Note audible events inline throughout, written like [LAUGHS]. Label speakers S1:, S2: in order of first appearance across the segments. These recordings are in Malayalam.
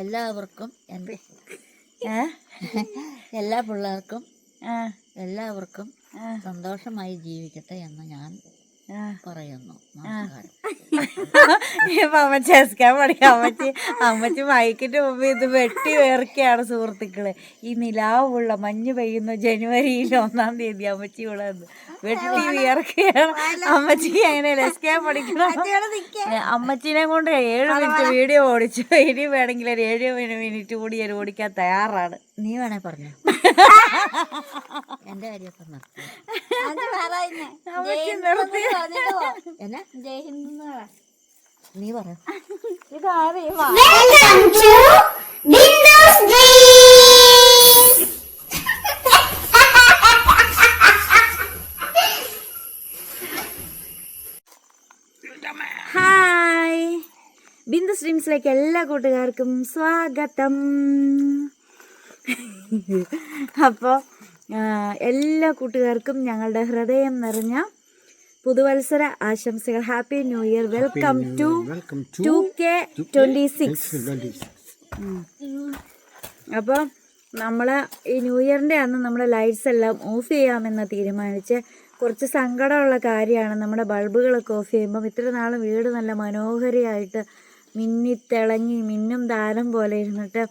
S1: എല്ലാവർക്കും
S2: എന്റെ
S1: എല്ലാ പിള്ളേർക്കും എല്ലാവർക്കും സന്തോഷമായി ജീവിക്കട്ടെ എന്ന് ഞാൻ പറയുന്നു.
S2: ഇപ്പൊ അമ്മച്ചി എസ്കാൻ പഠിക്കാം അമ്മച്ചി അമ്മച്ചി മൈക്കിന്റെ മുമ്പ് ഇത് വെട്ടി വേർക്കുകയാണ് സുഹൃത്തുക്കൾ. ഈ നിലാവുള്ള മഞ്ഞ് പെയ്യുന്ന ജനുവരിയിൽ ഒന്നാം തീയതി അമ്മച്ചി ഇവിടെ വെട്ടി വിയർക്കുകയാണ് അമ്മച്ചിക്ക് അങ്ങനെ എസ്കേപ്പ് പഠിക്കണം അമ്മച്ചിനെ കൊണ്ട് ഏഴ് മിനിറ്റ് വീഡിയോ ഓടിച്ചു. ഇനി വേണമെങ്കിൽ ഒരു ഏഴ് മിനിറ്റ് കൂടി ഞാൻ ഓടിക്കാൻ തയ്യാറാണ്.
S1: നീ വേണേ പറഞ്ഞു.
S2: എന്റെ
S1: കാര്യം നീ പറ.
S2: ഇതാരെയും ബിന്ദു എല്ലാ കൂട്ടുകാർക്കും സ്വാഗതം. അപ്പോൾ എല്ലാ കൂട്ടുകാർക്കും ഞങ്ങളുടെ ഹൃദയം നിറഞ്ഞ പുതുവത്സര ആശംസകൾ. Happy new year welcome to two K twenty six അപ്പോൾ നമ്മൾ ഈ ന്യൂ ഇയറിന്റെ അന്ന് നമ്മുടെ ലൈറ്റ്സ് എല്ലാം ഓഫ് ചെയ്യാമെന്ന് തീരുമാനിച്ച് കുറച്ച് സങ്കടമുള്ള കാര്യമാണ്. നമ്മുടെ ബൾബുകളൊക്കെ ഓഫ് ചെയ്യുമ്പം ഇത്ര നാളും വീട് നല്ല മനോഹരിയായിട്ട് മിന്നിത്തിളങ്ങി മിന്നും താരം പോലെ ഇരുന്നിട്ട്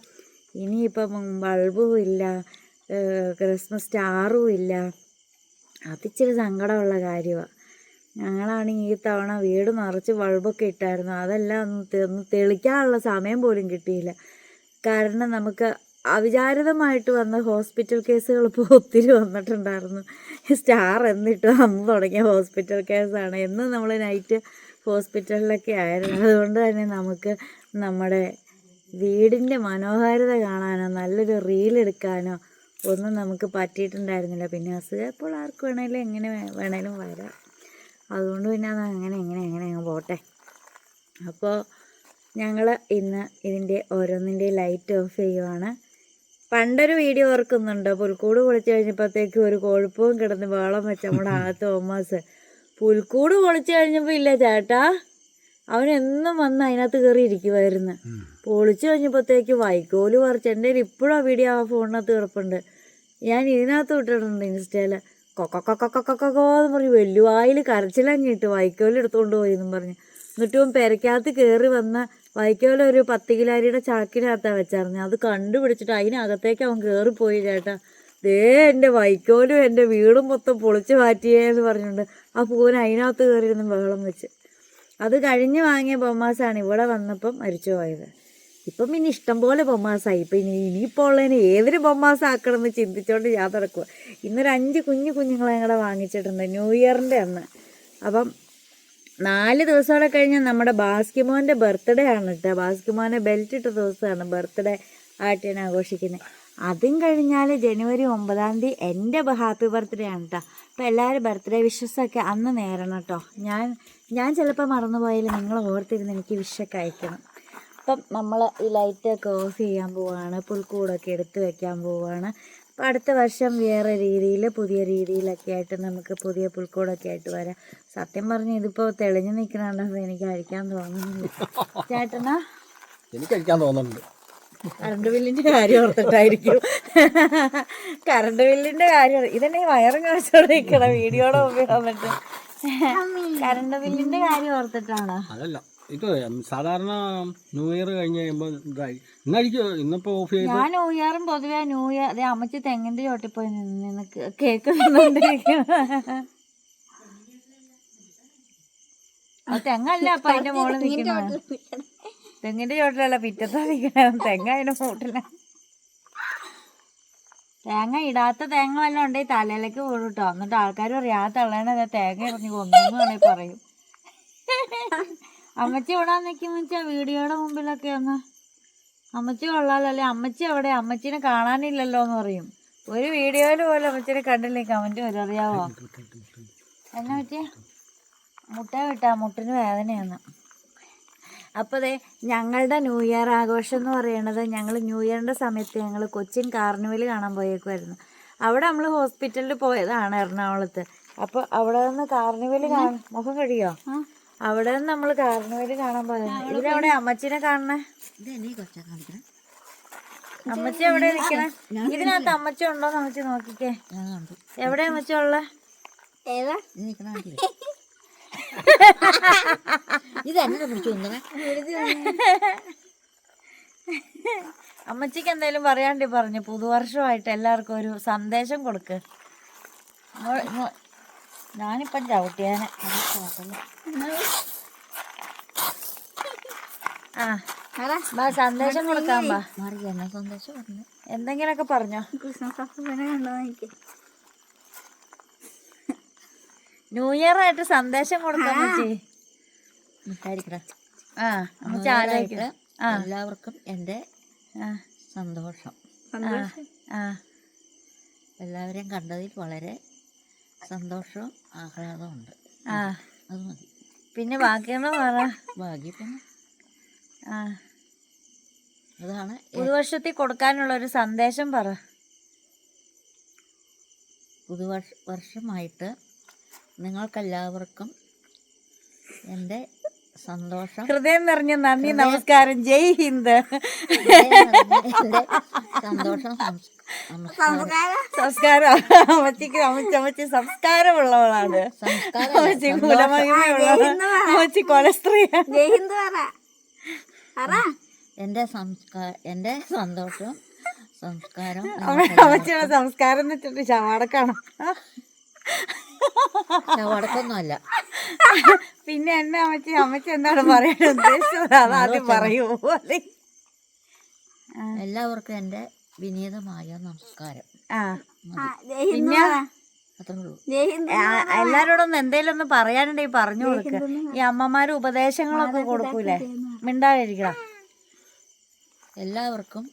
S2: ഇനിയിപ്പം ബൾബും ഇല്ല ക്രിസ്മസ് സ്റ്റാറും ഇല്ല. അതിച്ചിരി സങ്കടമുള്ള കാര്യമാണ് ഞങ്ങളാണെങ്കിൽ ഈ തവണ വീട് നിറച്ച് ബൾബൊക്കെ ഇട്ടായിരുന്നു. അതെല്ലാം ഒന്ന് തെളിക്കാനുള്ള സമയം പോലും കിട്ടിയില്ല. കാരണം നമുക്ക് അവിചാരിതമായിട്ട് വന്ന ഹോസ്പിറ്റൽ കേസുകൾ ഇപ്പോൾ ഒത്തിരി വന്നിട്ടുണ്ടായിരുന്നു. സ്റ്റാർ എന്നിട്ട് അന്ന് തുടങ്ങിയ ഹോസ്പിറ്റൽ കേസാണ്. എന്നും നമ്മൾ നൈറ്റ് ഹോസ്പിറ്റലിലൊക്കെ ആയിരുന്നു. അതുകൊണ്ട് തന്നെ നമുക്ക് നമ്മുടെ വീടിന്റെ മനോഹാരിത കാണാനോ നല്ലൊരു റീൽ എടുക്കാനോ ഒന്നും നമുക്ക് പറ്റിയിട്ടുണ്ടായിരുന്നില്ല. പിന്നെ അസുഖം ഇപ്പോൾ ആർക്ക് വേണേലും എങ്ങനെ വേണേലും വരാം. അതുകൊണ്ട് പിന്നെ അത് അങ്ങനെ എങ്ങനെ എങ്ങനെ അങ്ങ് പോട്ടെ. അപ്പോൾ ഞങ്ങൾ ഇന്ന് ഇതിന്റെ ഓരോന്നിന്റെ ലൈറ്റ് ഓഫ് ചെയ്യുവാണ്. പണ്ടൊരു വീഡിയോ ഓർക്കുന്നുണ്ട്. പുൽക്കൂട് പൊളിച്ചു കഴിഞ്ഞപ്പോഴത്തേക്കും ഒരു കൊഴുപ്പവും കിടന്ന് വേളം വെച്ച നമ്മുടെ [LAUGHS] ആ ഒമാസ് പുൽക്കൂട് പൊളിച്ചു കഴിഞ്ഞപ്പോൾ ഇല്ല ചേട്ടാ. അവൻ എന്നും വന്ന് അതിനകത്ത് കയറി ഇരിക്കുമായിരുന്നു പൊളിച്ചു കഴിഞ്ഞപ്പോഴത്തേക്ക് വൈക്കോൽ പറിച്ച് എന്റെ കയ്യിൽ ഇപ്പോഴും ആ വീഡിയോ ആ ഫോണിനകത്ത് കിടപ്പുണ്ട്. ഞാൻ ഇതിനകത്ത് വിട്ടിട്ടുണ്ട് ഇൻസ്റ്റയിൽ കൊക്കക്കൊക്കക്കൊക്കോ എന്ന് പറഞ്ഞ് വെല്ലുവായിൽ കരച്ചിലങ്ങിട്ട് വൈക്കോൽ എടുത്തുകൊണ്ട് പോയി എന്നും പറഞ്ഞു. എന്നിട്ട് പെരക്കകത്ത് കയറി വന്ന വൈക്കോൽ ഒരു പത്ത് കിലോ അരിയുടെ ചാക്കിനകത്താണ് വെച്ചായിരുന്നു അത് കണ്ടുപിടിച്ചിട്ട് അതിനകത്തേക്ക് അവൻ കയറിപ്പോയി ചേട്ടാ. ദേ എന്റെ വൈക്കോലും എന്റെ വീടും മൊത്തം പൊളിച്ച് മാറ്റിയേ എന്ന് പറഞ്ഞുകൊണ്ട് ആ പൂവൻ അതിനകത്ത് കയറിയിരുന്ന് ബഹളം വെച്ച്. അത് കഴിഞ്ഞ് വാങ്ങിയ ബൊമ്മാസാണ് ഇവിടെ വന്നപ്പം മരിച്ചു പോയത്. ഇപ്പം പിന്നെ ഇഷ്ടം പോലെ ബൊമ്മാസായി ഇപ്പം ഇനി ഇനിയിപ്പോൾ ഉള്ളതിന് ഏതൊരു ബൊമ്മാസാക്കണം എന്ന് ചിന്തിച്ചുകൊണ്ട് ഞാൻ നടക്കുക ഇന്നൊരു അഞ്ച് കുഞ്ഞു കുഞ്ഞുങ്ങളെ കൂടെ വാങ്ങിച്ചിട്ടുണ്ട്. ന്യൂ ഇയറിന്റെ അന്ന്. അപ്പം നാല് ദിവസമോടെ കഴിഞ്ഞാൽ നമ്മുടെ ബാസ്കിമോന്റെ ബർത്ത്ഡേ ആണ് കേട്ടോ. ബാസ്കിമോനെ ബെൽറ്റ് ഇട്ട ദിവസമാണ് ബർത്ത്ഡേ ആയിട്ട് ഞാൻ ആഘോഷിക്കുന്നത് അതും കഴിഞ്ഞാൽ ജനുവരി ഒമ്പതാം തീയതി എന്റെ ഹാപ്പി ബർത്ത്ഡേ ആണ് കേട്ടോ അപ്പോൾ എല്ലാവരും ബർത്ത്ഡേ വിഷസൊക്കെ അന്ന് നേരണം കേട്ടോ ഞാൻ ഞാൻ ചിലപ്പോൾ മറന്നുപോയാലും നിങ്ങൾ ഓർത്തിരുന്ന് എനിക്ക് വിഷൊക്കെ അയക്കണം. അപ്പം നമ്മൾ ഈ ലൈറ്റൊക്കെ ഓഫ് ചെയ്യാൻ പോവുകയാണ് പുൽക്കൂടൊക്കെ എടുത്ത് വെക്കാൻ പോവുകയാണ് അപ്പം അടുത്ത വർഷം വേറെ രീതിയിൽ പുതിയ രീതിയിലൊക്കെ ആയിട്ട് നമുക്ക് പുതിയ പുൽക്കൂടൊക്കെ ആയിട്ട് വരാം. സത്യം പറഞ്ഞ് ഇതിപ്പോൾ തെളിഞ്ഞു നിൽക്കണുണ്ടെന്ന് എനിക്ക് അഴിക്കാൻ തോന്നുന്നില്ല. [LAUGHS] ചേട്ടനാ?
S3: എനിക്ക് കഴിക്കാൻ തോന്നുന്നുണ്ട്.
S2: കറണ്ട് ബില്ലിന്റെ കാര്യം ഓർത്തിട്ടായിരിക്കും. കറണ്ട് ബില്ലിന്റെ കാര്യം ഇതെന്നെ വയറും കാണിച്ചോണ്ടിരിക്കണം വീഡിയോയുടെ മുമ്പിൽ വന്നിട്ട്. കറണ്ട് ബില്ലിന്റെ കാര്യം ഓർത്തിട്ടാണോ?
S3: അതല്ല. ഇത് സാധാരണ ന്യൂ ഇയർ കഴിഞ്ഞ് കഴിയുമ്പോൾ ഇതായി. ഇന്നായിരിക്കും? ഇന്നിപ്പോ ഓഫ് ചെയ്ത്?
S2: ഞാൻ ന്യൂ ഇയറും പൊതുവെ ന്യൂ ഇയർ അതെ അമ്മച്ചി തെങ്ങിന്റെ ചോട്ടിൽ പോയി നിന്ന് കേക്ക് അത് തെങ്ങല്ല അപ്പൊ അതിന്റെ മോൾ നിൽക്കുന്നത് തെങ്ങിന്റെ ചോട്ടിലല്ല പിറ്റത്താ നിൽക്കണ തെങ്ങ അതിന് മൂട്ടില്ല തേങ്ങ ഇടാത്ത തേങ്ങ വല്ലതും ഉണ്ടെങ്കിൽ തലയിലേക്ക് വീഴും എന്നിട്ട് ആൾക്കാർ പറയും ആ തള്ളേനെ തേങ്ങ ഇറങ്ങി കൊന്നു പറയും. അമ്മച്ചി ഇവിടെ നിൽക്കുമ്പോൾ വെച്ചാൽ വീഡിയോയുടെ മുമ്പിലൊക്കെ ഒന്ന് അമ്മച്ചി കൊള്ളാലല്ലേ അമ്മച്ചി എവിടെ? അമ്മച്ചിനെ കാണാനില്ലല്ലോ എന്ന് പറയും. ഒരു വീഡിയോയിൽ പോലും അമ്മച്ചിനെ കണ്ടില്ലേ. കമന്റ് വരും. അറിയാവോ? എന്നാ പറ്റിയ? മുട്ട വിട്ടാ മുട്ടിന് വേദനയാണ്. അപ്പോൾ അതെ ഞങ്ങളുടെ ന്യൂ ഇയർ ആഘോഷം എന്ന് പറയുന്നത് ഞങ്ങൾ ന്യൂ ഇയറിന്റെ സമയത്ത് ഞങ്ങൾ കൊച്ചിൻ കാർണിവൽ കാണാൻ പോയേക്കുമായിരുന്നു അവിടെ നമ്മൾ ഹോസ്പിറ്റലിൽ പോയതാണ് എറണാകുളത്ത്. അപ്പോൾ അവിടെ നിന്ന് കാർണിവൽ കാണാൻ മുഖം കഴിയോ അവിടെ നിന്ന് നമ്മൾ കാർണിവൽ കാണാൻ പോയത്. അവിടെ അമ്മച്ചിനെ കാണണേ? അമ്മച്ചി എവിടെ നിൽക്കണേ ഇതിനകത്ത് അമ്മച്ചി ഉണ്ടോ അമ്മച്ചി നോക്കിക്കേ. എവിടെ അമ്മച്ചി ഉള്ളേ?
S4: ഏതാ? [LAUGHS]
S1: ഇത് എന്നെ പിടിച്ചു
S2: അമ്മച്ചിക്ക് എന്തായാലും പറയാണ്ടി പറഞ്ഞു. പുതുവർഷമായിട്ട് എല്ലാവർക്കും ഒരു സന്ദേശം കൊടുക്ക്. ഞാനിപ്പം ചവിട്ടിയാനെ. ആ സന്ദേശം കൊടുക്കാൻ
S1: എന്നെ സന്ദേശം പറഞ്ഞു.
S2: എന്തെങ്കിലുമൊക്കെ പറഞ്ഞോ?
S4: ക്രിസ്മസ് കണ്ടോ എനിക്ക്.
S2: ന്യൂ ഇയർ ആയിട്ട് സന്ദേശം കൊടുക്കാൻ ആലോചിക്കണം
S1: എല്ലാവർക്കും
S2: എന്റെ
S1: സന്തോഷം.
S2: ആ
S1: എല്ലാവരെയും കണ്ടതിൽ വളരെ സന്തോഷവും ആഹ്ലാദവും ഉണ്ട്.
S2: ആ.
S1: അത് മതി.
S2: പിന്നെ ബാക്കിയുള്ള പറ
S1: ബാക്കി പിന്നെ
S2: ആ.
S1: അതാണ്
S2: പുതുവർഷത്തിൽ കൊടുക്കാനുള്ള ഒരു സന്ദേശം പറ.
S1: പുതുവർഷ വർഷമായിട്ട് നിങ്ങൾക്കെല്ലാവർക്കും എന്റെ സന്തോഷം.
S2: ഹൃദയം നിറഞ്ഞ നന്ദി നമസ്കാരം. ജയ് ഹിന്ദ്.
S1: സന്തോഷം സംസ്-
S2: സംസ്കാരം. അമ്മച്ചിക്ക് അമ്മച്ചി അമ്മച്ചി സംസ്കാരമുള്ളവളാണ്.
S1: സംസ്കാരം
S2: അമ്മച്ചി കുലമഹിമയുള്ളവളാണ് അമ്മച്ചി കൊലസ്ത്രീയാണ്
S4: ജയ് ഹിന്ദ് പറ.
S1: എന്റെ സംസ്കാരം എന്റെ സന്തോഷം സംസ്കാരം
S2: അമ്മച്ചിയുടെ സംസ്കാരം എന്ന് വെച്ചിട്ട് ശവാടക്കാണ്
S1: വടക്കൊന്നുമല്ല
S2: പിന്നെ എന്നെ അമ്മച്ചി അമ്മച്ചി എന്താണ് പറയാൻ ഉദ്ദേശിച്ചത്? അത് ആദ്യം പറയൂ അല്ലെ
S1: എല്ലാവർക്കും എന്റെ വിനീതമായ നമസ്കാരം.
S2: പിന്നെ
S4: പറ
S1: അത്രേ ഉള്ളൂ.
S4: ജയ്ഹിന്ദ്
S2: ആ, എല്ലാരോടും ഒന്ന് എന്തേലും ഒന്ന് പറയാനുണ്ടെങ്കിൽ പറഞ്ഞു കൊടുക്ക. ഈ അമ്മമാര് ഉപദേശങ്ങളൊക്കെ കൊടുക്കൂലേ? മിണ്ടാതിരിക്കണം.
S1: എല്ലാവർക്കും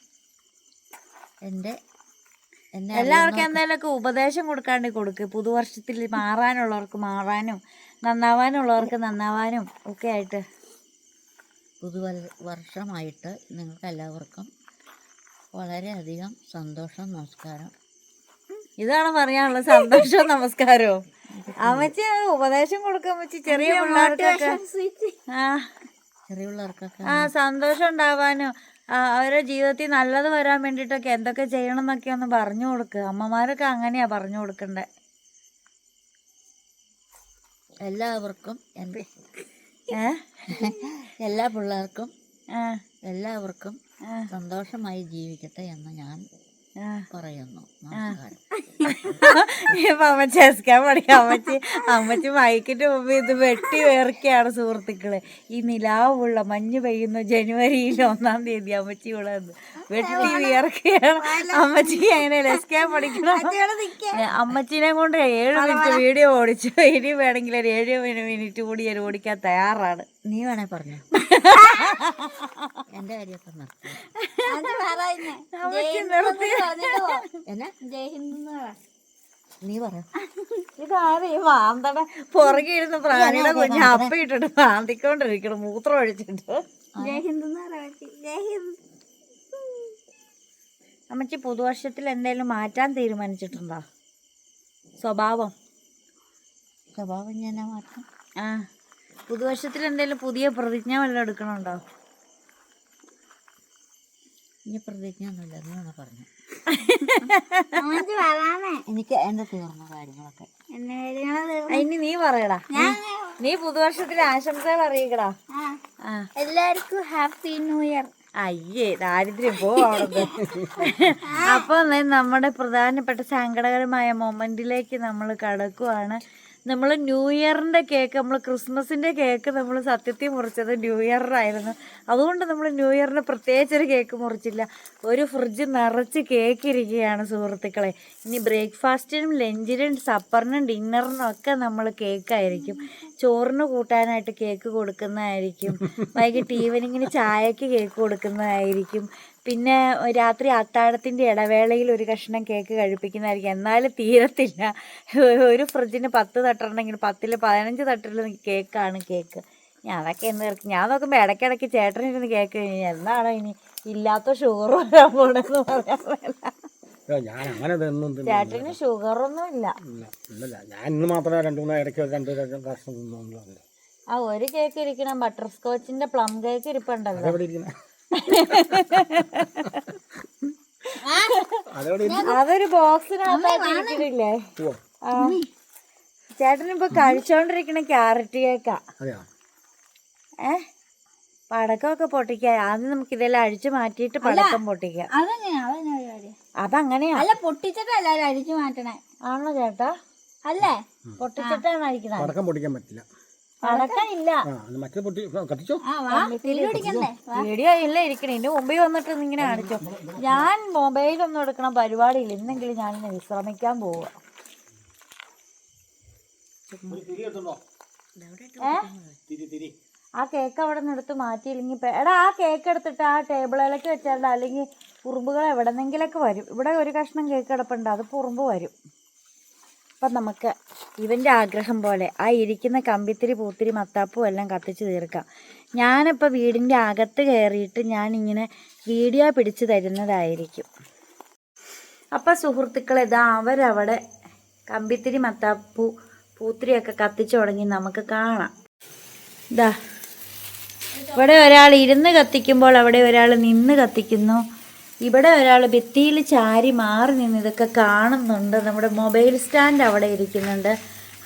S1: എന്റെ
S2: എല്ലാവർക്കും എന്തെങ്കിലുമൊക്കെ ഉപദേശം കൊടുക്കാണ്ട് കൊടുക്ക്. പുതുവർഷത്തിൽ മാറാനുള്ളവർക്ക് മാറാനും നന്നാവാനുള്ളവർക്ക് നന്നാവാനും ഒക്കെ ആയിട്ട്.
S1: പുതുവൽ വർഷമായിട്ട് നിങ്ങൾക്ക് എല്ലാവർക്കും വളരെയധികം സന്തോഷം നമസ്കാരം.
S2: ഇതാണ് പറയാനുള്ള സന്തോഷം നമസ്കാരവും. അമ്മച്ചി ഉപദേശം കൊടുക്കാൻ പറ്റി ചെറിയ പിള്ളേർക്കൊക്കെ. ആ.
S1: ചെറിയ പിള്ളേർക്കൊക്കെ
S2: ആ. സന്തോഷം ഉണ്ടാവാനും. അവരുടെ ജീവിതത്തിൽ നല്ലത് വരാൻ വേണ്ടിയിട്ടൊക്കെ എന്തൊക്കെ ചെയ്യണം എന്നൊക്കെ ഒന്ന് പറഞ്ഞു കൊടുക്കുക അമ്മമാരൊക്കെ അങ്ങനെയാ പറഞ്ഞു കൊടുക്കണ്ടേ.
S1: എല്ലാവർക്കും
S2: എന്റെ [LAUGHS]
S1: എല്ലാ പിള്ളേർക്കും എല്ലാവർക്കും സന്തോഷമായി ജീവിക്കട്ടെ എന്ന് ഞാൻ പറയുന്നു. നമസ്കാരം
S2: ഇപ്പൊ അമ്മച്ചി എസ്കാൻ പഠിക്കാം അമ്മച്ചി അമ്മച്ചി മൈക്കിന്റെ മുമ്പ് ഇത് വെട്ടി വേർക്കുകയാണ് സുഹൃത്തുക്കളെ. ഈ നിലാവുള്ള മഞ്ഞ് പെയ്യുന്ന ജനുവരിയിൽ ഒന്നാം തീയതി അമ്മച്ചി ഇവിടെ വെട്ടി വിയർക്കുകയാണ് അമ്മച്ചി അങ്ങനെ ലസ്ക്കാൻ പഠിക്കണം? അമ്മച്ചിനെ കൊണ്ട് ഏഴ് മിനിറ്റ് വീഡിയോ ഓടിച്ചു. ഇനി വേണമെങ്കിൽ ഒരു ഏഴ് മിനിറ്റ് കൂടി ഞാൻ ഓടിക്കാൻ തയ്യാറാണ്.
S1: നീ വേണേ പറഞ്ഞു. കാര്യമൊക്കെ
S4: ജയ്ഹിന്ദ്
S1: നീ പറ.
S2: മാന്തട പുറകെ ഇരുന്ന് പ്രാണിയുടെ കുഞ്ഞ് അപ്പ ഇട്ടിട്ട് മാന്തിക്കൊണ്ടിരിക്കണം മൂത്രം ഒഴിച്ചിട്ട്. അമ്മച്ചി. പുതുവർഷത്തിൽ എന്തെങ്കിലും മാറ്റാൻ തീരുമാനിച്ചിട്ടുണ്ടോ? സ്വഭാവം?
S1: സ്വഭാവം ഞാൻ മാറ്റം?
S2: ആ. പുതുവർഷത്തിൽ എന്തെങ്കിലും പുതിയ പ്രതിജ്ഞ വല്ലതും എടുക്കണുണ്ടോ?
S1: ഇനി പ്രതിജ്ഞ ഒന്നുമില്ല നീ പറഞ്ഞു. എനിക്ക് എന്റെ തീർന്ന കാര്യങ്ങളൊക്കെ.
S2: ഇനി നീ പറയടാ. നീ പുതുവർഷത്തിൽ ആശംസകൾ അറിയിക്കടാ.
S4: എല്ലാവർക്കും ഹാപ്പി ന്യൂ ഇയർ.
S2: അയ്യേ ദാരിദ്ര്യം പോ അപ്പൊ നമ്മുടെ പ്രധാനപ്പെട്ട സങ്കടകരമായ മൊമെന്റിലേക്ക് നമ്മൾ കടക്കുവാണ്. നമ്മൾ ന്യൂ ഇയറിന്റെ കേക്ക് നമ്മൾ ക്രിസ്മസിന്റെ കേക്ക് നമ്മൾ സത്യത്തിൽ മുറിച്ചത് ന്യൂ ഇയറിനായിരുന്നു അതുകൊണ്ട് നമ്മൾ ന്യൂ ഇയറിന് പ്രത്യേകിച്ചൊരു കേക്ക് മുറിച്ചില്ല. ഒരു ഫ്രിഡ്ജ് നിറച്ച് കേക്ക് ഇരിക്കുകയാണ് സുഹൃത്തുക്കളെ. ഇനി ബ്രേക്ക്ഫാസ്റ്റിനും ലഞ്ചിനും സപ്പറിനും ഡിന്നറിനും ഒക്കെ നമ്മൾ കേക്കായിരിക്കും ചോറിന് കൂട്ടാനായിട്ട് കേക്ക് കൊടുക്കുന്നതായിരിക്കും. വൈകിട്ട് ഈവനിങ്ങിന് ചായക്ക് കേക്ക് കൊടുക്കുന്നതായിരിക്കും. പിന്നെ രാത്രി അത്താഴത്തിന്റെ ഇടവേളയിൽ ഒരു കഷ്ണം കേക്ക് കഴിപ്പിക്കുന്നതായിരിക്കും. എന്നാലും തീരത്തില്ല. ഒരു ഫ്രിഡ്ജിന് പത്ത് തട്ടുണ്ടെങ്കിൽ പത്തിൽ പതിനഞ്ച് തട്ടിൽ കേക്കാണ് കേക്ക്. ഞാൻ അതൊക്കെ എന്ന് ഇറക്കി? ഞാൻ നോക്കുമ്പോൾ ഇടയ്ക്കിടയ്ക്ക് ചേട്ടനിരുന്ന് കേക്ക് കഴിഞ്ഞാൽ എന്നാണോ ഇനി? ഇല്ലാത്ത ഷുഗർ വരാൻ പോണെന്ന് പറയാൻ
S3: ഞാൻ അങ്ങനെ
S2: ചേട്ടന് ഷുഗറൊന്നും ഇല്ല.
S3: ഞാൻ ഇന്ന് മാത്രമേ രണ്ട് മൂന്ന് ഇടയ്ക്ക് രണ്ട് കഷ്ണം
S2: ആ ഒരു കേക്ക് ഇരിക്കണം. ബട്ടർ സ്കോച്ചിന്റെ പ്ലം കേക്ക് ഇരിപ്പുണ്ടല്ലോ. അതൊരു ആ. ചേട്ടനിപ്പോ കഴിച്ചോണ്ടിരിക്കണ ക്യാരറ്റ് കേക്കാ. ഏ? പടക്കമൊക്കെ പൊട്ടിക്കാം. ആദ്യം നമുക്ക് ഇതെല്ലാം അഴിച്ചു മാറ്റിയിട്ട് പടക്കം പൊട്ടിക്കാം.
S4: അതെങ്ങനെയാ? അല്ല പൊട്ടിച്ചിട്ട് എല്ലാരും മാറ്റണേ.
S2: ആണോ ചേട്ടാ?
S4: അല്ലേ?
S2: പൊട്ടിച്ചിട്ടാണ് അഴിക്കണത്
S3: പടക്കം പൊട്ടിക്കാൻ പറ്റില്ല. മറ്റേ പൊട്ടി കത്തിച്ചോ?
S2: ഇരിക്കണേ. എന്റെ മുമ്പിൽ വന്നിട്ട് ഇങ്ങനെ കാണിച്ചോ. ഞാൻ മൊബൈലൊന്നും എടുക്കണ പരിപാടിയില്ല. ഇന്നെങ്കിലും ഞാനിന്ന് വിശ്രമിക്കാൻ പോവുക ഏ?
S3: തിരി തിരി
S2: ആ കേക്ക് അവിടെ നിന്ന് എടുത്ത് മാറ്റിയില്ലെങ്കിൽ എടാ ആ കേക്ക് എടുത്തിട്ട് ആ ടേബിളിലേക്ക് വെച്ചാൽ അല്ലെങ്കിൽ ഉറുമ്പുകൾ എവിടെന്നെങ്കിലൊക്കെ വരും. ഇവിടെ ഒരു കഷ്ണം കേക്ക് കിടപ്പുണ്ട്. അത് ഉറുമ്പ് വരും. അപ്പം നമുക്ക് ഇവന്റെ ആഗ്രഹം പോലെ ആ ഇരിക്കുന്ന കമ്പിത്തിരി പൂത്തിരി മത്താപ്പും എല്ലാം കത്തിച്ച് തീർക്കാം. ഞാനിപ്പോൾ വീടിന്റെ അകത്ത് കയറിയിട്ട് ഞാനിങ്ങനെ വീഡിയോ പിടിച്ച് തരുന്നതായിരിക്കും. അപ്പം സുഹൃത്തുക്കളെ ഇതാ അവരവിടെ കമ്പിത്തിരി മത്താപ്പൂ പൂത്തിരിയൊക്കെ കത്തിച്ചു തുടങ്ങി നമുക്ക് കാണാം. ഇതാ. ഇവിടെ ഒരാൾ ഇരുന്ന് കത്തിക്കുമ്പോൾ അവിടെ ഒരാൾ നിന്ന് കത്തിക്കുന്നു. ഇവിടെ ഒരാൾ ഭിത്തിയിൽ ചാരി മാറി നിന്ന് ഇതൊക്കെ കാണുന്നുണ്ട് നമ്മുടെ മൊബൈൽ സ്റ്റാൻഡ് അവിടെ ഇരിക്കുന്നുണ്ട്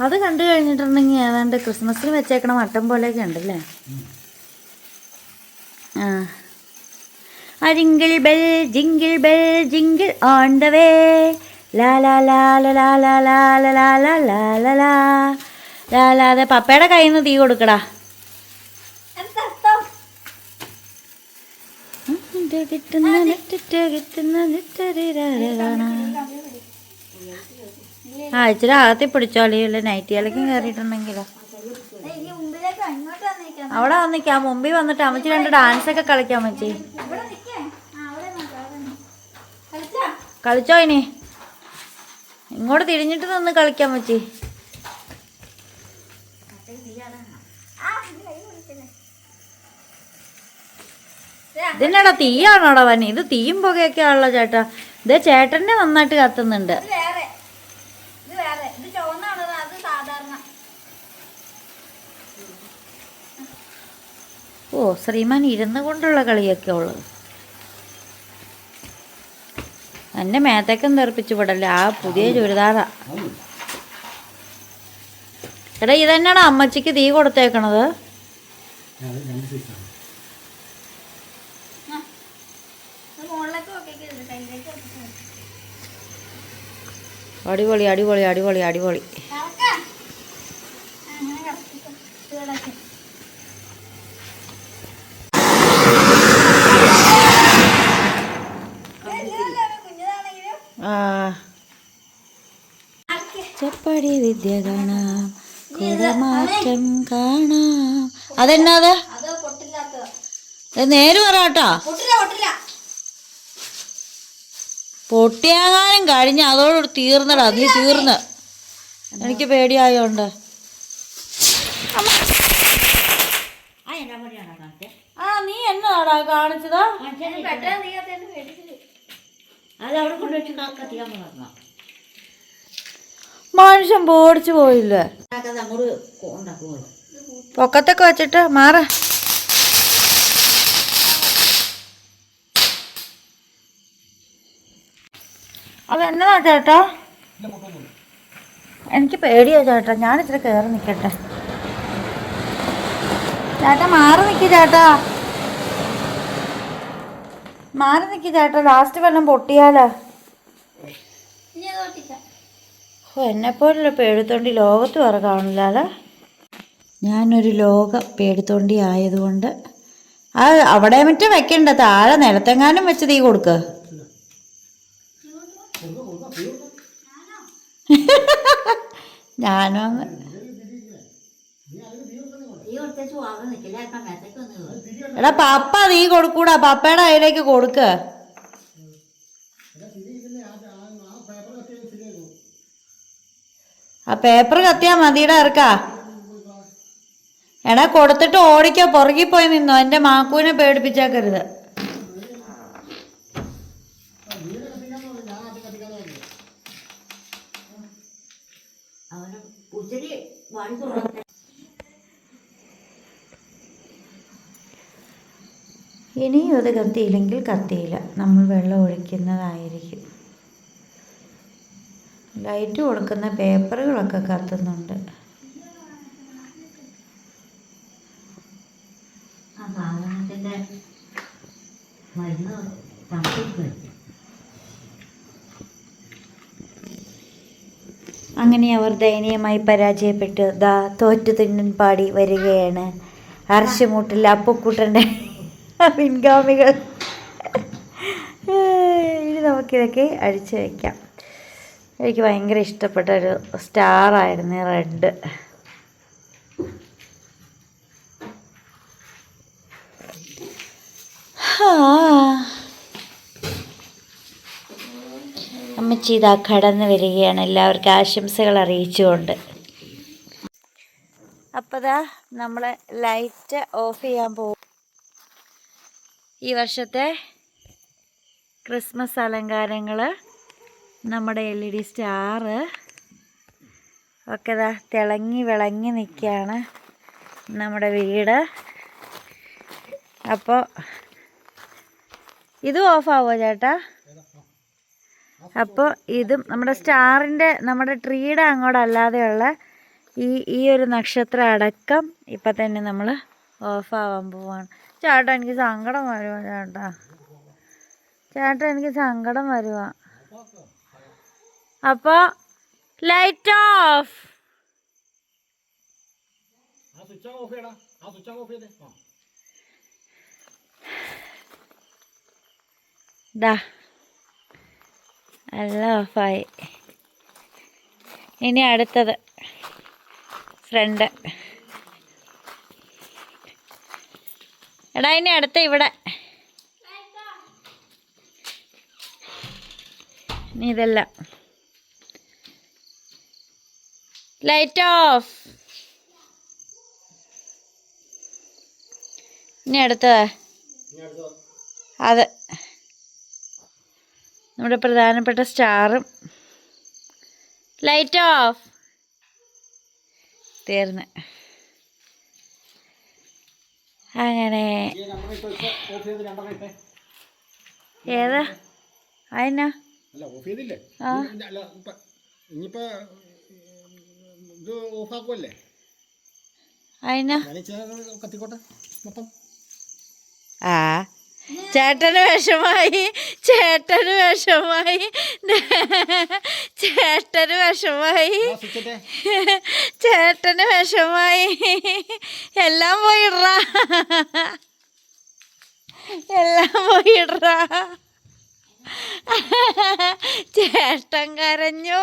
S2: അത് കണ്ടു കഴിഞ്ഞിട്ടുണ്ടെങ്കിൽ ഏതാണ്ട് ക്രിസ്മസിൽ വെച്ചേക്കണ മട്ടം പോലെയൊക്കെ ഉണ്ടല്ലേ ആ jingle bell jingle bell jingle on the way la la la ലാ la la la la la la la la ലാ പപ്പയുടെ കയ്യിൽ നിന്ന് തീ കൊടുക്കടാ നിന്റെ കിട്ടുന്ന നിറ്റിറ്റ കിട്ടുന്ന ഇച്ചിരി അകത്തി പിടിച്ചോളിയല്ലേ നൈറ്റിയാലേക്കും കയറിയിട്ടുണ്ടെങ്കിലോ അവിടെ വന്നിക്കാം മുമ്പിൽ വന്നിട്ട് അമ്മച്ചി രണ്ട് ഡാൻസ് ഒക്കെ
S4: കളിക്കാം അമ്മച്ചി. കളിച്ചോ
S2: ഇനി. ഇങ്ങോട്ട് തിരിഞ്ഞിട്ട് നിന്ന്
S4: കളിക്കാം അമ്മച്ചി.
S2: ഇതിനടാ തീയാണോടാ വന്നെ? ഇത് തീയും പുകയൊക്കെ ആണല്ലോ ചേട്ടാ. ഇത് ചേട്ടനെ നന്നായിട്ട് കത്തുന്നുണ്ട്.
S4: ഇത് വേറെ. ഇത് വേറെ. ഇത് ചുവന്നാണത് അത് സാധാരണ.
S2: ഓ ശ്രീമാൻ ഇരുന്നു കൊണ്ടുള്ള കളിയൊക്കെ ഉള്ളത്. എന്നെ മേത്തേക്കും തെറിപ്പിച്ചു വിടല്ലേ? ആ പുതിയ ചുരിദാറാ. എടാ ഇതന്നെയാണോ അമ്മച്ചിക്ക് തീ കൊടുത്തേക്കണത്? അടിപൊളി അടിപൊളി അടിപൊളി അടിപൊളി. ചപ്പടി വിദ്യ കാണാം കുറമാറ്റം കാണാം. അതെന്നാ
S4: അത്?
S2: നേരു
S4: പറ കേട്ടോ.
S2: പൊട്ടിയാകാനും കഴിഞ്ഞ അതോട് തീർന്നടാ നീ തീർന്ന്. എനിക്ക് പേടിയായോണ്ട്. ആ നീ എന്നാടാ കാണിച്ചതാ? മനുഷ്യൻ പേടിച്ചു പോയില്ലേ? പൊക്കത്തൊക്കെ വെച്ചിട്ട് മാറ. അതെന്നതാ ചേട്ടാ? എനിക്ക് പേടിയാ ചേട്ടാ. ഞാൻ ഇച്ചിരി കയറി നിൽക്കട്ടെ ചേട്ടാ മാറി നിൽക്കി ചേട്ടാ. മാറി നിൽക്കി ചേട്ടാ. ലാസ്റ്റ് വെള്ളം പൊട്ടിയാലോ? ഓ എന്നെപ്പോലുള്ള പേടിത്തൊണ്ടി ലോകത്ത് വേറെ കാണില്ല ഞാനൊരു ലോക പേടിത്തൊണ്ടി ആയതുകൊണ്ട് ആ അവിടെ മറ്റും വെക്കണ്ട. താഴെ നിലത്തെങ്ങാനും വെച്ച് തീ കൊടുക്ക്. [LAUGHS] ഞാനും എടാ പപ്പ നീ കൊടുക്കൂടാ. പപ്പയുടെ അതിലേക്ക് കൊടുക്ക. ആ പേപ്പർ കത്തിയാ മതിയുടെ ഇറക്കാ എടാ കൊടുത്തിട്ട് ഓടിക്കോ. പുറകിൽ പോയി നിന്നോ. എന്റെ മാക്കൂനെ പേടിപ്പിച്ചേക്കരുത്. ഇനിയും അത് കത്തിയില്ലെങ്കിൽ കത്തിയില്ല. നമ്മൾ വെള്ളം ഒഴിക്കുന്നതായിരിക്കും. ലൈറ്റ് കൊടുക്കുന്ന പേപ്പറുകളൊക്കെ കത്തുന്നുണ്ട്. അങ്ങനെ അവർ ദയനീയമായി പരാജയപ്പെട്ടു. ദാ തോറ്റു തിന്നൻ പാടി വരികയാണ്. അർശമൂട്ടിൽ അപ്പുക്കുട്ടന്റെ പിൻഗാമികൾ. ഇനി നമുക്കിതൊക്കെ അഴിച്ചു വയ്ക്കാം. എനിക്ക് ഭയങ്കര ഇഷ്ടപ്പെട്ട ഒരു സ്റ്റാറായിരുന്നു റെഡ്. അമ്മച്ചി ഇതാ കടന്നു വരികയാണ്. എല്ലാവർക്കും ആശംസകൾ അറിയിച്ചുകൊണ്ട്. അപ്പോൾ ദാ നമ്മൾ ലൈറ്റ് ഓഫ് ചെയ്യാൻ പോകും ഈ വർഷത്തെ ക്രിസ്മസ് അലങ്കാരങ്ങൾ നമ്മുടെ എൽ ഇ ഡി സ്റ്റാറ് ഒക്കെ ദാ തിളങ്ങി വിളങ്ങി നിൽക്കുകയാണ് നമ്മുടെ വീട്. അപ്പോൾ ഇതും ഓഫാവോ ചേട്ടാ? അപ്പോൾ ഇതും നമ്മുടെ സ്റ്റാറിന്റെ നമ്മുടെ ട്രീയുടെ അങ്ങോട്ടല്ലാതെയുള്ള ഈ ഈ ഒരു നക്ഷത്രം അടക്കം ഇപ്പം തന്നെ നമ്മൾ ഓഫാവാൻ പോവാണ്. ചേട്ടാ എനിക്ക് സങ്കടം വരുവാ ചേട്ടാ. ചേട്ടാ എനിക്ക് സങ്കടം വരുവാ. അപ്പോൾ ലൈറ്റ് ഓഫ്
S3: ആ സ്വിച്ച് ഓഫ് ചെയ്യടാ ആ സ്വിച്ച് ഓഫ് ചെയ്തേ ആ
S2: ദാ എല്ലാം ഓഫായി ഇനി അടുത്തത്. ഫ്രണ്ട് എടാ ഇനി അടുത്ത ഇവിടെ. ഇനി ഇതെല്ലാം. ലൈറ്റ് ഓഫ് ഇനി അടുത്തത്. അത്. നമ്മുടെ പ്രധാനപ്പെട്ട സ്റ്റാറും. ലൈറ്റ് ഓഫ് തീർന്ന്. അങ്ങനെ. ഏതാ? അതിനാ ആ. ചേട്ടന് വിഷമായി ചേട്ടന് വിഷമായി. ചേട്ടന് വിഷമായി. ചേട്ടന് വിഷമായി. എല്ലാം പോയിടറ എല്ലാം പോയിടറ ചേട്ടൻ കരഞ്ഞു.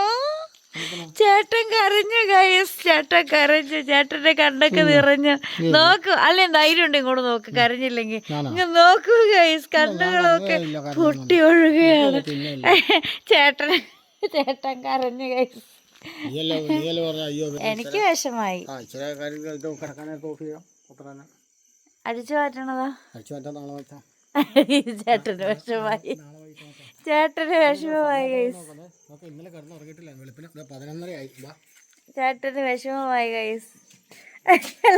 S2: ചേട്ടൻ കരഞ്ഞു ഗൈസ് ചേട്ടൻ കരഞ്ഞു ചേട്ടന്റെ കണ്ണൊക്കെ നിറഞ്ഞു. നോക്കൂ. അല്ലെ ധൈര്യം ഉണ്ട് ഇങ്ങോട്ട് നോക്ക്. കരഞ്ഞില്ലെങ്കിൽ? ഇങ്ങ് നോക്കൂ ഗൈസ് കണ്ണുകളൊക്കെ പൊട്ടി ഒഴുകുകയാണ് [LAUGHS] ചേട്ടൻ ചേട്ടൻ കരഞ്ഞു ഗൈസ് എനിക്ക് വിഷമായി. അടിച്ചു മാറ്റണതാ? [LAUGHS] ചേട്ടന് വിഷമായി. ചേട്ടന് വിഷമമായി ഗൈസ്
S3: നോക്കെ ഇന്നലെ കിടന്ന് ഉറങ്ങിയിട്ടില്ല. വെളുപ്പിന് പതിനൊന്നര ആയി വാ
S2: ചേട്ടന് വിഷമമായി ഗൈസ്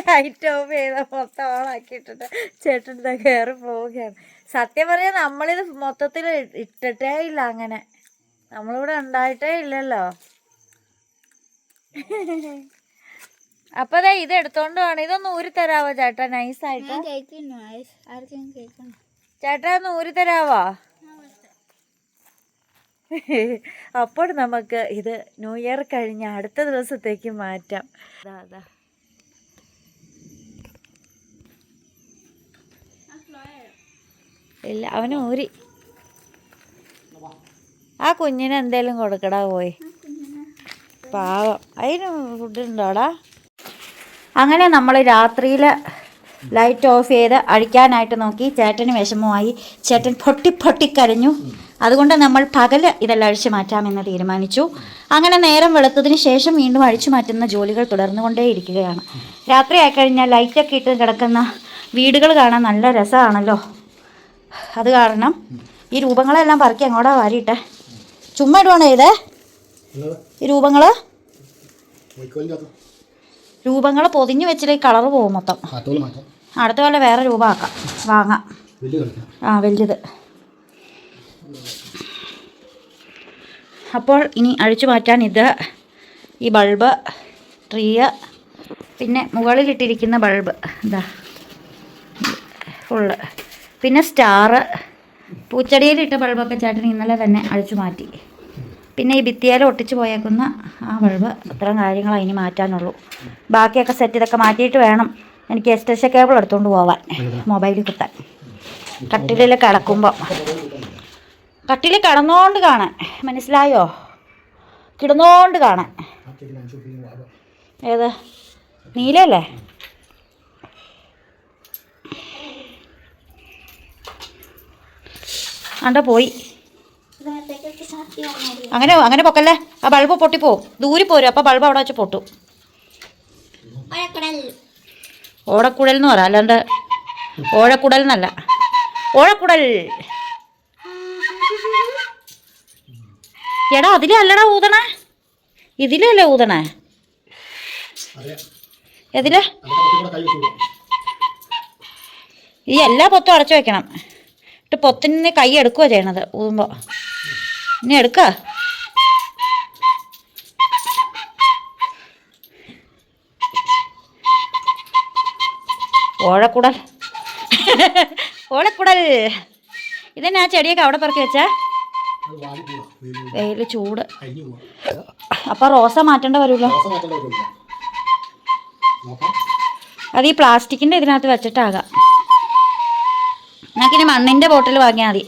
S2: ലൈറ്റ് ഓഫ് ചെയ്ത മൊത്തം ഓണാക്കിയിട്ടിട്ട് ചേട്ടൻ ഇതാ കയറി പോവുകയാണ്. സത്യം പറയാൻ നമ്മളിത് മൊത്തത്തിൽ ഇട്ടിട്ടേ ഇല്ല അങ്ങനെ. നമ്മളിവിടെ ഉണ്ടായിട്ടേ ഇല്ലല്ലോ. അപ്പൊ അതെ ഇത് എടുത്തോണ്ട് വേണം. ഇതൊന്ന് ഊരി തരാവോ ചേട്ടാ? നൈസായിട്ട് ചേട്ടാ ഒന്ന് ഊരി തരാവോ? [LAUGHS] അപ്പോൾ നമുക്ക് ഇത് ന്യൂ ഇയർ കഴിഞ്ഞ് അടുത്ത ദിവസത്തേക്ക് മാറ്റാം. ദാ, ദാ. ഇല്ല അവന് ഊരി. ആ കുഞ്ഞിന് എന്തേലും കൊടുക്കടാ പോയി. പാവം. അതിന് ഫുഡ് ഉണ്ടോടാ? അങ്ങനെ നമ്മൾ രാത്രിയിൽ ലൈറ്റ് ഓഫ് ചെയ്ത് അഴിക്കാനായിട്ട് നോക്കി. ചേട്ടന് വിഷമമായി. ചേട്ടൻ പൊട്ടി പൊട്ടിക്കരഞ്ഞു അതുകൊണ്ട് നമ്മൾ പകൽ ഇതെല്ലാം അഴിച്ചു മാറ്റാമെന്ന് തീരുമാനിച്ചു. അങ്ങനെ നേരം വെളുത്തതിന് ശേഷം വീണ്ടും അഴിച്ചു മാറ്റുന്ന ജോലികൾ തുടർന്നുകൊണ്ടേയിരിക്കുകയാണ്. രാത്രി ആയിക്കഴിഞ്ഞാൽ ലൈറ്റൊക്കെ ഇട്ട് കിടക്കുന്ന വീടുകൾ കാണാൻ നല്ല രസമാണല്ലോ. അത് കാരണം ഈ രൂപങ്ങളെല്ലാം പറക്കി അങ്ങോട്ടാ വാരിയിട്ടെ. ചുമ്മാ ഇടുവാണോ ഇത്? ഈ രൂപങ്ങൾ രൂപങ്ങൾ പൊതിഞ്ഞു വെച്ചില്ലേ കളർ പോകും മൊത്തം. അടുത്ത പോലെ വേറെ രൂപമാക്കാം. വാങ്ങാം. ആ വലുത്. അപ്പോൾ ഇനി അഴിച്ചു മാറ്റാൻ ഇത് ഈ ബൾബ് ട്രീയ പിന്നെ മുകളിലിട്ടിരിക്കുന്ന ബൾബ് ഇതാ ഫുള്ള് പിന്നെ സ്റ്റാറ് പൂച്ചെടിയിലിട്ട ബൾബൊക്കെ ചേട്ടൻ ഇന്നലെ തന്നെ അഴിച്ചു മാറ്റി. പിന്നെ ഈ ഭിത്തിയേൽ ഒട്ടിച്ചു പോയേക്കുന്ന ആ ബൾബ് അത്തരം കാര്യങ്ങൾ ഇനി മാറ്റാനുള്ളൂ. ബാക്കിയൊക്കെ സെറ്റ് ഇതൊക്കെ മാറ്റിയിട്ട് വേണം എനിക്ക് എസ്റ്റേഷ കേബിൾ എടുത്തുകൊണ്ട് പോവാൻ മൊബൈലിൽ കുത്താൻ കട്ടിലിൽ കിടക്കുമ്പോൾ കട്ടിലിൽ കിടന്നോണ്ട് കാണാൻ. മനസ്സിലായോ? കിടന്നോണ്ട് കാണാൻ. ഏത്? നീലല്ലേ അണ്ട പോയി. അങ്ങനെ അങ്ങനെ പൊക്കല്ലേ? ആ ബൾബ് പൊട്ടിപ്പോവും ദൂരി പോരും. അപ്പോൾ ബൾബ് അവിടെ വെച്ച് പൊട്ടു. ഓടക്കുടൽ എന്ന് പറയാം. അല്ലാണ്ട് ഓഴക്കുടൽ എന്നല്ല. ഓഴക്കുടൽ. എടാ അതിലേ അല്ലടാ ഊതണേ. ഇതിലല്ലേ ഊതണേ? എതിലെ? ഈ എല്ലാ പൊത്തും അടച്ചു വെക്കണം. എന്നിട്ട് പൊത്തിന് കൈ എടുക്കുക ചെയ്യണത് ഊതുമ്പോൾ ഇനി എടുക്ക. ഓഴക്കുടൽ. ഓഴക്കുടൽ. ഇതന്നെ ആ ചെടിയൊക്കെ അവിടെ പറക്കി വെച്ചാ? വെയിൽ ചൂട്. അപ്പൊ റോസ മാറ്റേണ്ട വരുമല്ലോ? അത് ഈ പ്ലാസ്റ്റിക്കിന്റെ ഇതിനകത്ത് വെച്ചിട്ടാകാം. നമുക്കിനി മണ്ണിന്റെ ബോട്ടിൽ വാങ്ങിയാൽ മതി.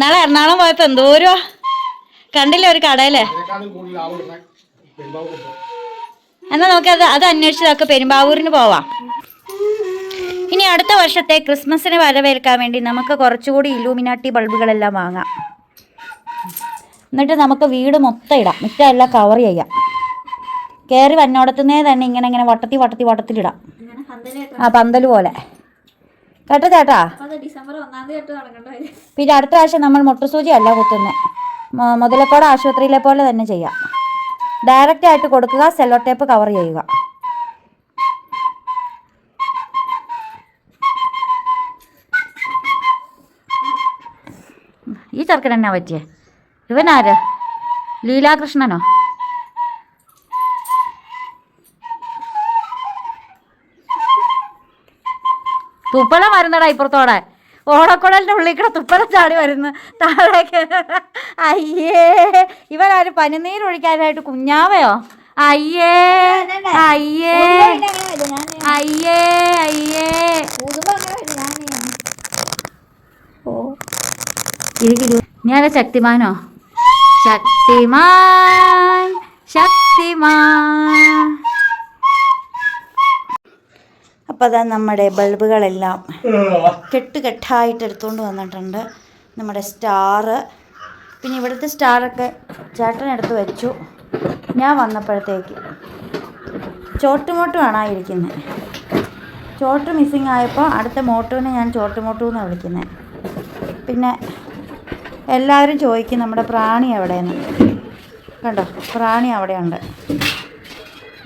S2: നാളെ എറണാകുളം പോയപ്പോ എന്തോരോ കണ്ടില്ലേ ഒരു കടയിലേ? എന്നാ നമുക്ക് അത് അത് അന്വേഷിച്ച് നമുക്ക് പെരുമ്പാവൂരിന് പോവാം. ഇനി അടുത്ത വർഷത്തെ ക്രിസ്മസിന് വരവേൽക്കാൻ വേണ്ടി നമുക്ക് കുറച്ചുകൂടി ഇലൂമിനാട്ടി ബൾബുകളെല്ലാം വാങ്ങാം. എന്നിട്ട് നമുക്ക് വീട് മൊത്തം ഇടാം. മുറ്റം എല്ലാം കവർ ചെയ്യാം. കയറി വന്നോടത്തുനിന്നേ തന്നെ ഇങ്ങനെ ഇങ്ങനെ വട്ടത്തി വട്ടത്തി വട്ടത്തിലിടാം ആ പന്തൽ പോലെ. കേട്ടോ ചേട്ടാ? പിന്നെ അടുത്ത പ്രാവശ്യം നമ്മൾ മുട്ടുസൂചി അല്ല കുത്തുന്നത് മുതലക്കോട് ആശുപത്രിയിലെ പോലെ തന്നെ ചെയ്യാം. ഡയറക്റ്റ് ആയിട്ട് കൊടുക്കുക സെല്ലോ ടേപ്പ് കവർ ചെയ്യുക. ഈ ചെറുക്കൻ എന്നാ പറ്റിയേ? ഇവനാര്? ലീലാകൃഷ്ണനോ? തുപ്പളം വരുന്നടാ ഇപ്പുറത്തോടെ. ഓടക്കുഴലിന്റെ ഉള്ളിൽ കൂടെ ചാടി വരുന്നു. താഴേക്ക്. അയ്യേ. ഇവരാര് പനിനീര് ഒഴിക്കാനായിട്ട് കുഞ്ഞാവയോ? അയ്യേ. അയ്യേ. അയ്യേ. അയ്യേ.
S4: ഞാൻ
S2: ശക്തിമാനോ? ശക്തിമാൻ ശക്തിമാൻ. അപ്പോൾ അതാ നമ്മുടെ ബൾബുകളെല്ലാം കെട്ട് കെട്ടായിട്ട് എടുത്തുകൊണ്ട് വന്നിട്ടുണ്ട്. നമ്മുടെ സ്റ്റാറ്. പിന്നെ ഇവിടുത്തെ സ്റ്റാറൊക്കെ ചേട്ടൻ എടുത്ത് വെച്ചു. ഞാൻ വന്നപ്പോഴത്തേക്ക് ചോട്ടുമോട്ടുമാണ് ആ ഇരിക്കുന്നത് ചോട്ട് മിസ്സിങ് ആയപ്പോൾ അടുത്ത മോട്ടുവിനെ ഞാൻ ചോട്ടുമോട്ടു എന്നാണ് വിളിക്കുന്നത് പിന്നെ എല്ലാവരും ചോദിക്കും നമ്മുടെ പ്രാണി എവിടെയെന്ന്. കണ്ടോ? പ്രാണി അവിടെയുണ്ട്.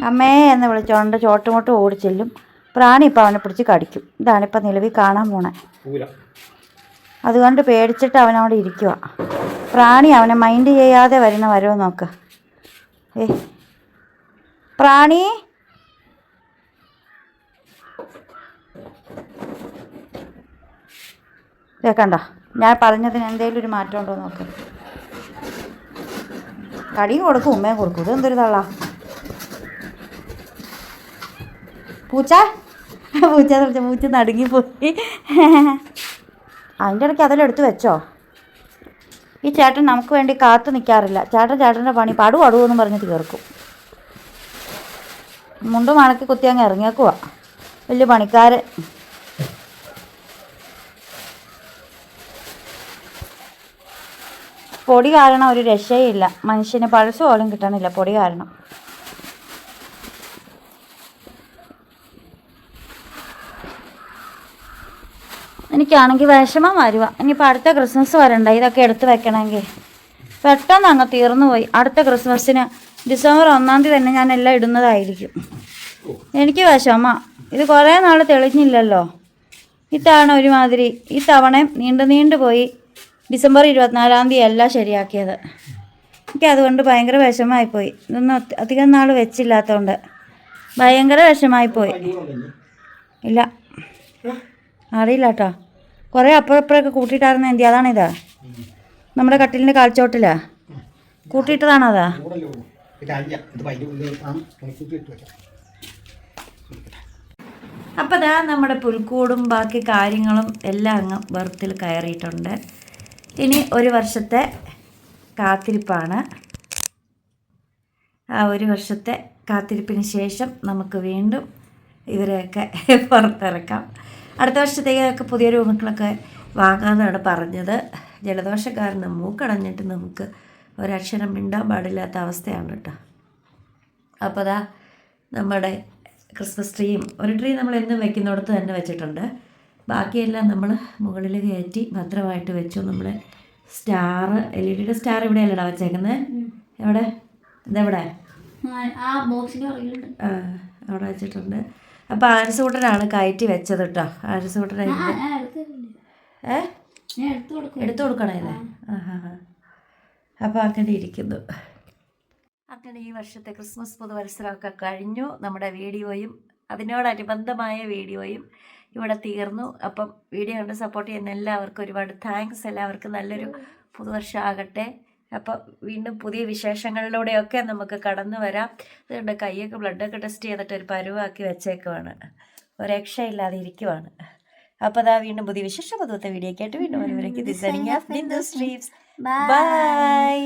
S2: അമ്മേ എന്ന് വിളിച്ചോണ്ട് ചോട്ടുമോട്ട് ഓടിച്ചെല്ലും പ്രാണി ഇപ്പോൾ അവനെ പിടിച്ച് കടിക്കും. ഇതാണിപ്പോൾ നിലവിൽ കാണാൻ പോണേ. അതുകൊണ്ട് പേടിച്ചിട്ട് അവനവിടെ ഇരിക്കുക പ്രാണി അവനെ മൈൻഡ് ചെയ്യാതെ വരുന്ന വരവ് നോക്ക്. ഏ? പ്രാണി? കണ്ടോ? ഞാൻ പറഞ്ഞതിന് എന്തെങ്കിലും ഒരു മാറ്റം ഉണ്ടോ നോക്ക്. കടിയും കൊടുക്കും ഉമ്മയും കൊടുക്കും. ഇത് എന്തൊരു തള്ള. പൂച്ച? പൂച്ച വിളിച്ച പൂച്ച നടുങ്ങിപ്പോയി. അതിന്റെ ഇടയ്ക്ക് അതെല്ലാം എടുത്ത് വെച്ചോ? ഈ ചേട്ടൻ നമുക്ക് വേണ്ടി കാത്തു നിൽക്കാറില്ല. ചേട്ടൻ ചേട്ടന്റെ പണി പടു പടു എന്ന് പറഞ്ഞ് തീർക്കും. മുണ്ട് മണക്കി കുത്തി അങ്ങ് ഇറങ്ങിയേക്കുവാ. വലിയ പണിക്കാരൻ. പൊടി കാരണം ഒരു രക്ഷയില്ല. മനുഷ്യന് പൾസ് പോലും കിട്ടണില്ല. പൊടി കാരണം. എനിക്കാണെങ്കിൽ വിഷമം വരുക ഇനിയിപ്പോൾ അടുത്ത ക്രിസ്മസ് വരണ്ട. ഇതൊക്കെ എടുത്ത് വെക്കണമെങ്കിൽ പെട്ടെന്ന് അങ്ങ് തീർന്നു പോയി. അടുത്ത ക്രിസ്മസിന് ഡിസംബർ ഒന്നാം തീയതി തന്നെ ഞാൻ എല്ലാം ഇടുന്നതായിരിക്കും. എനിക്ക് വിഷമ. ഇത് കുറേ നാൾ തെളിഞ്ഞില്ലല്ലോ. ഇത്തവണ ഒരുമാതിരി ഈ തവണയും നീണ്ടു നീണ്ടു പോയി ഡിസംബർ ഇരുപത്തിനാലാം തീയതി അല്ല ശരിയാക്കിയത്. എനിക്ക് അതുകൊണ്ട് ഭയങ്കര വിഷമമായിപ്പോയി. ഇതൊന്നും അധി- അധികം നാൾ വെച്ചില്ലാത്തതുകൊണ്ട് ഭയങ്കര വിഷമമായിപ്പോയി. ഇല്ല. അറിയില്ല കേട്ടോ കുറേ അപ്പുറപ്പുറമൊക്കെ കൂട്ടിയിട്ടായിരുന്നു എന്തി അതാണിതാ. നമ്മുടെ കട്ടിലിന്റെ കാൽച്ചോട്ടിലാ. കൂട്ടിയിട്ടതാണോ അതാ അപ്പോൾ അതാ നമ്മുടെ പുൽക്കൂടും ബാക്കി കാര്യങ്ങളും എല്ലാം അങ്ങ് ബർത്തിൽ കയറിയിട്ടുണ്ട്. ഇനി ഒരു വർഷത്തെ കാത്തിരിപ്പാണ്. ആ ഒരു വർഷത്തെ കാത്തിരിപ്പിന് ശേഷം നമുക്ക് വീണ്ടും ഇവരെയൊക്കെ പുറത്തിറക്കാം. അടുത്ത വർഷത്തേക്കൊക്കെ പുതിയ രൂപങ്ങളൊക്കെ വാങ്ങാമെന്നാണ് പറഞ്ഞത്. ജലദോഷം കാരണം മൂക്കടഞ്ഞിട്ട് നമുക്ക് ഒരക്ഷരം മിണ്ടാൻ പാടില്ലാത്ത അവസ്ഥയാണ് കേട്ടോ. അപ്പോൾ അതാ നമ്മുടെ ക്രിസ്മസ് ട്രീയും ഒരു ട്രീ നമ്മൾ എന്നും വെക്കുന്നിടത്ത് തന്നെ വെച്ചിട്ടുണ്ട്. ബാക്കിയെല്ലാം നമ്മൾ മുകളിൽ കയറ്റി ഭദ്രമായിട്ട് വെച്ചു. നമ്മൾ സ്റ്റാർ എൽ ഇ ഡിയുടെ സ്റ്റാർ ഇവിടെ അല്ലടാ വെച്ചേക്കുന്നത് എവിടെ? ഇതെവിടെ?
S4: ആ
S2: അവിടെ വെച്ചിട്ടുണ്ട്. അപ്പോൾ ആരസൂട്ടനാണ് കയറ്റി വെച്ചത് കേട്ടോ
S4: ആരസൂട്ടൻ
S2: ഏ?
S4: എടുത്തു കൊടുക്കും
S2: എടുത്തു കൊടുക്കണേ ആ. ഹാ ഹാ അപ്പോൾ അങ്ങനെ ഇരിക്കുന്നു. അങ്ങനെ ഈ വർഷത്തെ ക്രിസ്മസ് പുതുവത്സരമൊക്കെ കഴിഞ്ഞു. നമ്മുടെ വീഡിയോയും അതിനോടനുബന്ധമായ വീഡിയോയും ഇവിടെ തീർന്നു. അപ്പം വീഡിയോ കണ്ട് സപ്പോർട്ട് ചെയ്യുന്ന എല്ലാവർക്കും ഒരുപാട് താങ്ക്സ് എല്ലാവർക്കും നല്ലൊരു പുതുവർഷമാകട്ടെ അപ്പം വീണ്ടും പുതിയ വിശേഷങ്ങളിലൂടെയൊക്കെ നമുക്ക് കടന്നു വരാം. അതുകൊണ്ട് കൈയൊക്കെ ബ്ലഡൊക്കെ ടെസ്റ്റ് ചെയ്തിട്ട് ഒരു പരുവാക്കി വെച്ചേക്കുവാണ്. ഒരു രക്ഷയില്ലാതെ ഇരിക്കുവാണ് അപ്പോൾ അതാ വീണ്ടും പുതിയ വിശേഷ പുതുവത്തെ വീഡിയോ ആയിട്ട് വീണ്ടും ഒരുവരേക്ക് ദിസ് ബൈ